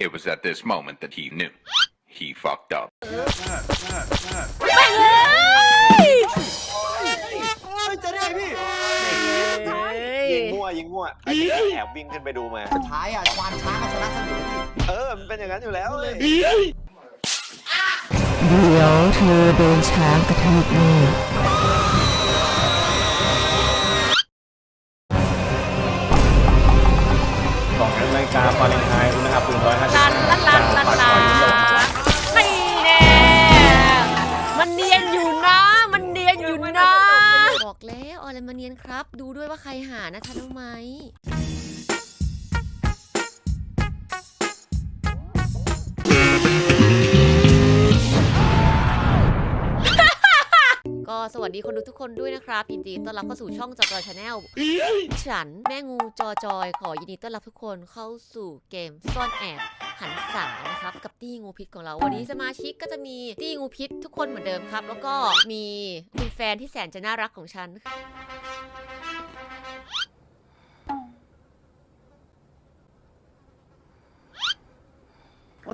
It was at this moment that he knew. He fucked up. แม่งเอ้ยเฮ้ยจะได้พี่ยิงมั่วยิงมั่วไอ้ที่แอบวิ่งขึ้นไปดูมาสุดท้ายอะควานช้างก็ชนะสนุกพี่เออ มันเป็นอย่างนั้นอยู่แล้วเลยเดี๋ยวเธอโดนช้างกระทืบแน่ ดูด้วยว่าใครหานะคะน้องไม้ก็สวัสดีคนดูทุกคนด้วยนะครับยินดีต้อนรับเข้าสู่ช่องจอจอยชาแนลฉันแม่งูจอจอย ขอยินดีต้อนรับทุกคนเข้าสู่เกมซ่อนแอบหันษานะครับกับตี้งูพิษของเรา วันนี้สมาชิกก็จะมีตี้งูพิษทุกคนเหมือนเดิมครับ แล้วก็มีคุณแฟนที่แสนจะน่ารักของฉัน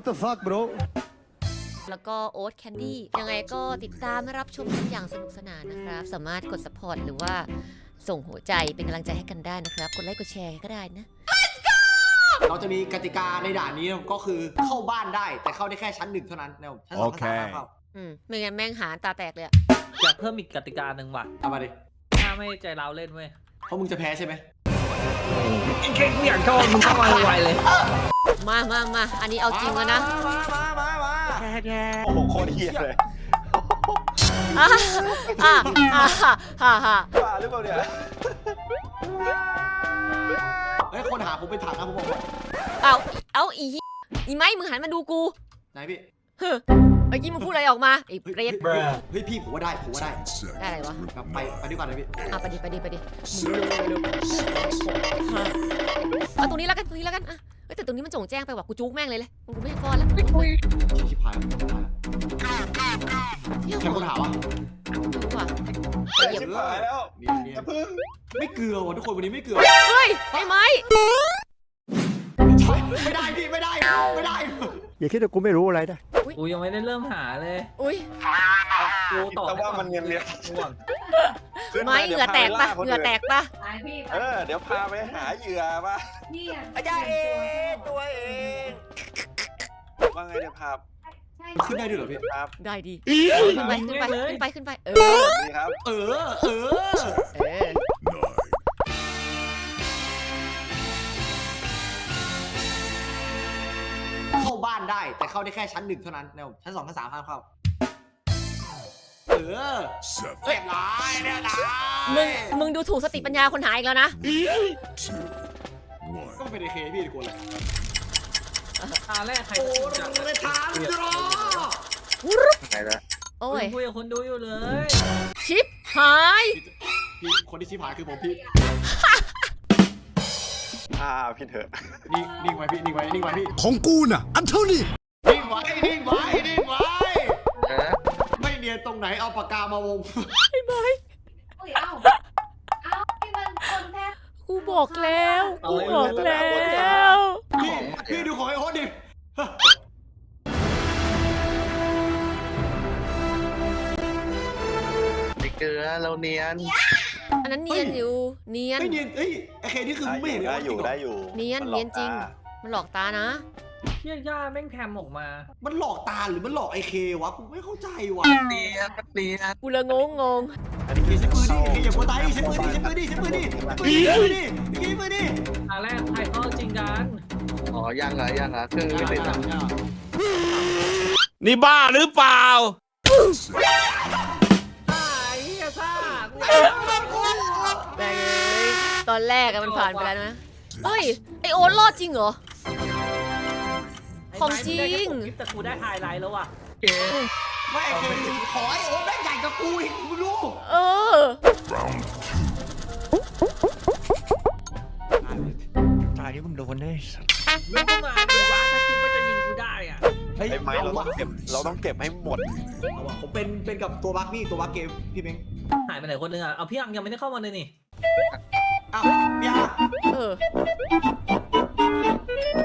the fuck bro แล้วก็โอ๊ตแคนดี้ยังไงก็ติดตามและรับชมกันอย่างสนุกสนานนะครับ สามารถกด support หรือว่าส่งหัวใจเป็นกำลังใจให้กันได้นะครับ กดไลค์กดแชร์ก็ได้นะ เราจะมีกติกาในด่านนี้ก็คือเข้าบ้านได้แต่เข้าได้แค่ชั้นหนึ่งเท่านั้นนะครับชั้นสองชั้นสามห้ามเข้าอืมไม่งั้นแม่งหาตาแตกเลยอะอยากเพิ่มอีกกติกาหนึ่งว่ะ เอามาดิถ้าไม่ใจเราเล่นเว้ยเพราะมึงจะแพ้ใช่ไหม แค่กูอยากเข้ามึงเข้ามาไวๆเลยมามามาอันนี้เอาจริงแล้วนะมามามามาโอ้โหโคตรเฮียเลยอะอะอะฮ่าฮ่าบ้าหรือเปล่าเนี่ยเฮ้ยคนหาผมเป็นถังนะผมบอกเลยเอาเอาอีเหี้ยอีไม้มึงหันมาดูกูไหนพี่เฮ้อ เมื่อกี้มึงพูดอะไรออกมาไอ้เฮ้ยเปรตเฮ้ยเฮ้ยพี่ผมว่าได้ผมว่าได้ได้อะไรวะแบบไปไปดีกว่านะพี่อะไปดิไปดิไปดิเอาตรงนี้แล้วกันตรงนี้แล้วกันอะเฮ้ยแต่ตรงนี้มันจงแจ้งไปว่ะกูจุกแม่งเลยเลยกูไม่ให้ฟ้อนแล้วชิบหายแล้วชิบหายแล้วเหี้ยแค่คนหาวะดูว่ะไปเหยียบชิบหายแล้วเนียนเนียอย่านเพิ่งไม่เกลือว่ะทุกคนวันนี้ไม่เกลือเฮ้ยไอ้ไม้ไม่ได้พี่ไม่ได้ไม่ได้ อย่าคิดว่ากูไม่รู้อะไรนะกูยังไม่ได้เริ่มหาเลยอุ้ย กูต่อแต่ว่ามันเงียบเงียบง่วงขึ้นไม้มาเหดี๋ยวงื่อแตกปะพาไปล่าคนเหงื่อแตกปะไปพี่เออเดี๋ยวพาไปหาเหยื่อป่ะนี่อะอาจารย์เองตัวเองว่าไงเดี๋ยวพาใช่ขึ้นได้ด้วยเหรอพี่ครับได้ดีขึ้นไปขึ้นไปขึ้นไปขึ้นไปเออนี่ครับ เออเออ ได้ แต่เข้าได้แค่ชั้นหนึ่งเท่านั้นนะครับชั้นสองชั้นสามห้ามเข้าเออเรียบร้อยเรียบร้อยมึงมึงดูถูกสติปัญญาคนหาอีกแล้วนะก็เป็นไอเคพี่ดีกว่าเลยตาแรกใครโอ้จะโหเลยถามรอไหนละโอ้ยคุยกับคนดูอยู่เลย ชิปหายพี่คนที่ชิบหายคือผมพี่ อ่าพี่เถอะ นิ่งนิ่งไว้พี่นิ่งไว้นิ่งไว้พี่ของกูน่ะ อันเท่านี้ นิ่งไว้นิ่งไว้นิ่งไว้ไม่เนียนตรงไหนเอาปากกามาวงโอ้ยเอ้าเอ้าที่มันคนแท้กูบอกแล้วกูบอกแล้วพี่พี่ดูของไอ้โอ๊ตดิไม่เกลือเราเนียน อันนั้นเนียนอยู่เนียน ไม่เนียนเอ้ยไอเคนี่คือมึงไม่เห็นได้ไอ้อยู่โอ๊ตได้จริงเหรออยู่เนียนมัหลอกเนียนจริงตามันหลอกตานะเชี่ยย่าแม่งแพมออกมา มันหลอกตาหรือมันหลอกไอเควะกูไม่เข้าใจว่ะเนียนเนียนกูเลยงงงงอันนี้เคคือใช้ปืนดิเคอย่ากลัวตายดิใช้ปืนดิใช้ปืนดิใช้ปืนดิใช้ปืนดิใช้ปืนดิใช้ปืนดิตาแรกใครเข้าจริงกันอ๋อยังเหรอยังเหรอเครื่องไม่ติดอะนี่บ้าหรือเปล่าซ่าไอ้เหี้ยซ่ากูแม่งเอ้ย ตอนแรกอะมันผ่านไปแล้วนะเฮ้ย ไอโอ๊ตรอดจริงเหรอ ของจริง แต่กูได้ไฮไลท์แล้วว่ะไม่ไอเคขอไอโอ๊ตแม่งใหญ่กับกูอีกกูไม่รู้ เออ ตายที่มึงโดนแน่มึงก็มาดูว่าถ้าคิดว่าจะยิงกูได้อะเฮ้ยไอ้ไม้เราเอาต้อวะงเก็บเราต้องเก็บให้หมด เอาวะผมเป็นเป็นกับตัวบักพี่ตัวบักเกมพี่เม้งหายไปไหนคนนึงอะ เอาพี่อังยังไม่ได้เข้ามาเลยนี่ อ้าวพี่อาเออ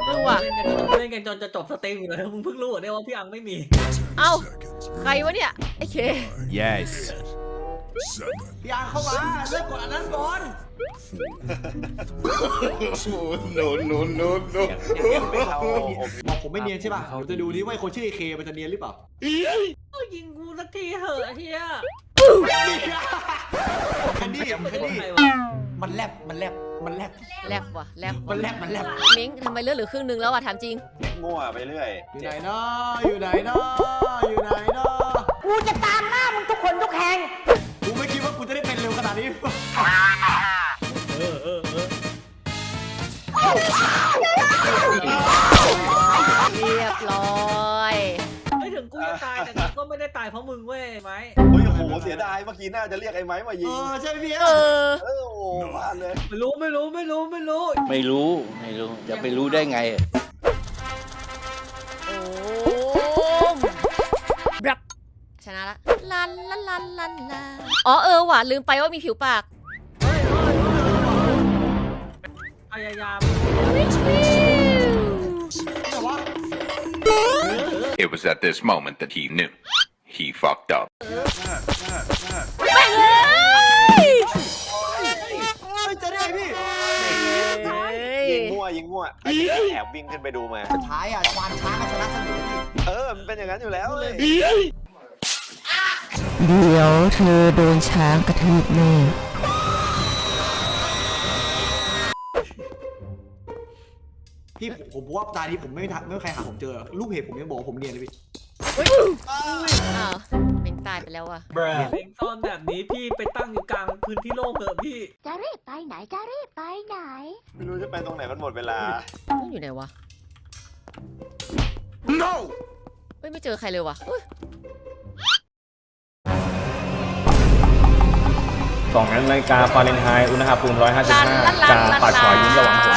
เออว่ะ เล่นกันเล่นกันจนจะจบสตรีมอยู่เลยมึงเพิ่งรู้เหรอเนี่ยว่าพี่อังไม่มี เอ้า ใครวะเนี่ยไอ้เค yes พี่อังเข้ามาเลิกกดอันนั้นก่อน no, no, no, no. ไม่เข้าผมบอกผมไม่เนียนใช่ป่ะผมจะดูดิว่าไอ้คนชื่อไอ้เคมันจะเนียนหรือเปล่ายิงกูสักทีเหอะเฮียแคนดี้แคนดี้ ใครวะ มันแลบมันแลบมันแลบแลบว่ะแลบมันแลบมันแลบมิงทำไมเลือดเหลือครึ่งนึงแล้วอะถามจริง มั่วไปเรื่อยอยู่ไหนเนาะอยู่ไหนเนาะอยู่ไหนเนาะกูจะตามหน้ามึงทุกคนทุกแห่งกูไม่คิดว่ากูจะได้เป็นเร็วขนาดนี้เออเออเออเรียบร้อย ไม่ถึงกูจะตายแต่กูก็ไม่ได้ตายเพราะมึงเว้ยไหมโอ้ยโหเสียดายเมื่อกี้น่าจะเรียกไอ้ไม้มายิเองอใช่ไหมพี่เออเออโอ้พลาดเลยไม่รู้ไม่รู้ไม่รู้ไม่รู้ไม่รู้ไม่รู้จะไปรู้ได้ไง โอ้มรับชนะละลันลันลันลันลาอ๋อเออว่ะลืมไปว่ามีผิวปากเฮ้ยเฮ้ยเฮ้ยพยายามแต่ว่า It was at this moment that he knew. He fucked up. แมั่วยิงมั่วไอ้ที่แอบวิ่งขึ้นไปดูมา สุดท้ายอะควานช้างก็ชนะเสมอพี่เออ มันเป็นอย่างนั้นอยู่แล้วเลยเดี๋ยวเธอโดนช้างกระทืบแน่พี่ผมผมว่าตานี้ผมไม่ทันไม่มีใครหาผมเจอ ลูกเพจผมยังบอกว่าผมเนียนเลยพี่ อ้าวเมง ตายไปแล้วว่ะเพลงซ่อนแบบนี้พี่ไปตั้งอยู่กลางพื้นที่โล่งเถอะพี่ จะรีบไปไหนจะรีบไปไหน ไม่รู้จะไปตรงไหนมันหมดเวลามันอยู่ไหนวะ no เฮ้ยไม่เจอใครเลยว่ะอุ๊ยสองนาฬิกาฟาเรนไฮต์อุณหภูมิลันลันลั155นจาลันปากซอยยิ้มระหว่างหัว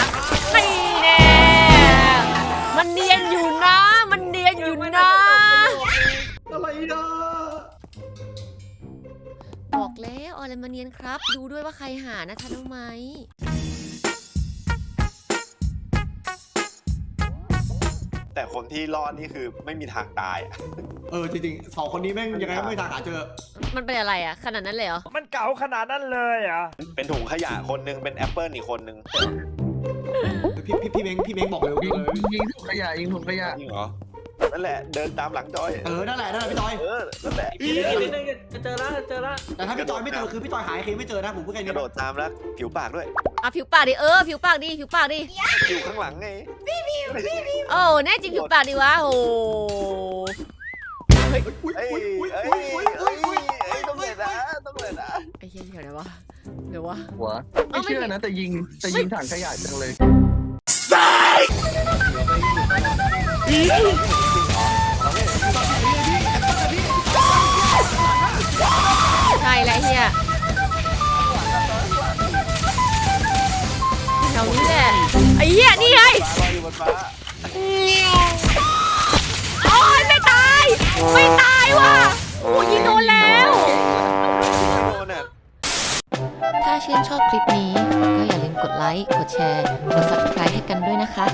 อาอะไรมาเนียนครับ ดูด้วยว่าใครหานะคะน้องไม้แต่คนที่รอดนี่คือไม่มีทางตายอะ เออจริงๆสองคนนี้แม่งยังไงก็ไม่มีทางหาเจอ มันเป็นอะไรอะขนาดนั้นเลยเหรอมันเก่าขนาดนั้นเลยอะ เป็นถุงขยะคนหนึงเป็นแอปเปิลอีกคนหนึงพี่พี่พี่เม้งพี่เม้งบอกเร็วยิเร็งวเลยยิงถุงขยะยิงถุงขยะจริงเหรอ นั่นแหละ เดินตามหลังจอย เออนั่นแหละนั่นแหละพี่จอย เออ นั่นแหละ อีกนิดนึงจะเจอแล้วจะเจอแล้วแต่ถ้าพี่จอยไม่เจอคือพี่จอยหายเคไม่เจอนะผมพูดแค่กนี้ระโดดตามแล้วผิวปากด้วยอะผิวปากดิเออผิวปากดิผิวปากดิอยู่ข้างหลังไงโอ้แน่จริงผิวปากดิวะโอ้อุ้ยเอ้ยอุ้ยอุ้ยเอ้ยอุ้ยเอ้อุ้ยยเอ้ยต้องเลยนะต้องเลยนะไอ้เหี้ยเดี๋ยวไหนวะเดี๋ยววะ หัวไม่เชื่อนะแต่ยิงแต่ยิงถังขยะจังเลย ช่แล้วเฮียแถวนี้แหละไอ้เหี้ยนี่ไงลอยอยู่บนฟ้าโอ้ยไม่ตาย ไม่ตายว่ะโอ้ยิงโดนแล้ว โดนอะ ถ้าชื่นชอบคลิปนี้ ก็อย่าลืมกดไลค์ กดแชร์ กด subscribe ให้กันด้วยนะคะ